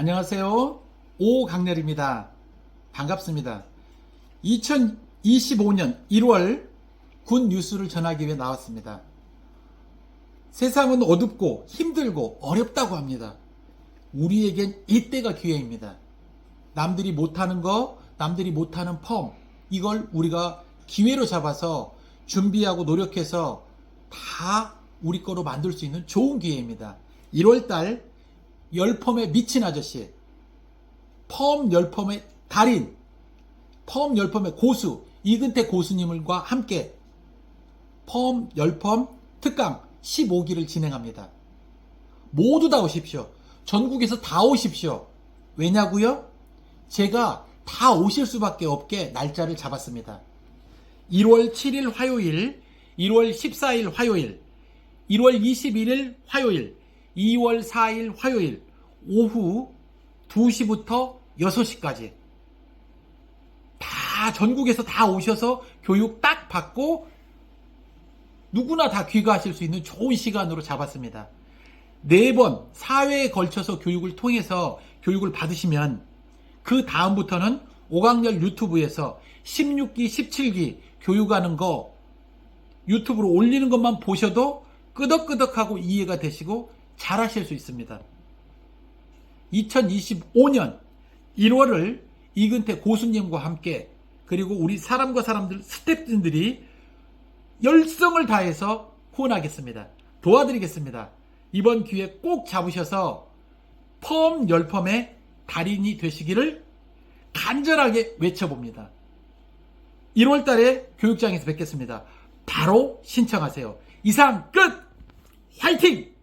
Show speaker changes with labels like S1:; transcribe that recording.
S1: 안녕하세요. 오강렬입니다. 반갑습니다. 2025년 1월 군 뉴스를 전하기 위해 나왔습니다. 세상은 어둡고 힘들고 어렵다고 합니다. 우리에겐 이때가 기회입니다. 남들이 못하는 거, 남들이 못하는 펌, 이걸 우리가 기회로 잡아서 준비하고 노력해서 다 우리 거로 만들 수 있는 좋은 기회입니다. 1월달 열펌에 미친 아저씨, 펌 열펌의 달인, 펌 열펌의 고수, 이근태 고수님과 함께 펌 열펌 특강 15기를 진행합니다. 모두 다 오십시오. 전국에서 다 오십시오. 왜냐고요? 제가 다 오실 수밖에 없게 날짜를 잡았습니다. 1월 7일 화요일, 1월 14일 화요일, 1월 21일 화요일, 2월 4일 화요일, 오후 2시부터 6시까지. 다 전국에서 다 오셔서 교육 딱 받고 누구나 다 귀가하실 수 있는 좋은 시간으로 잡았습니다. 네 번 사회에 걸쳐서 교육을 통해서 교육을 받으시면 그 다음부터는 오강렬 유튜브에서 16기, 17기 교육하는 거 유튜브로 올리는 것만 보셔도 끄덕끄덕하고 이해가 되시고 잘하실 수 있습니다. 2025년 1월을 이근태 고수님과 함께 그리고 우리 사람과 사람들 스태프분들이 열성을 다해서 후원하겠습니다. 도와드리겠습니다. 이번 기회 꼭 잡으셔서 펌 열펌의 달인이 되시기를 간절하게 외쳐봅니다. 1월 달에 교육장에서 뵙겠습니다. 바로 신청하세요. 이상 끝! 화이팅!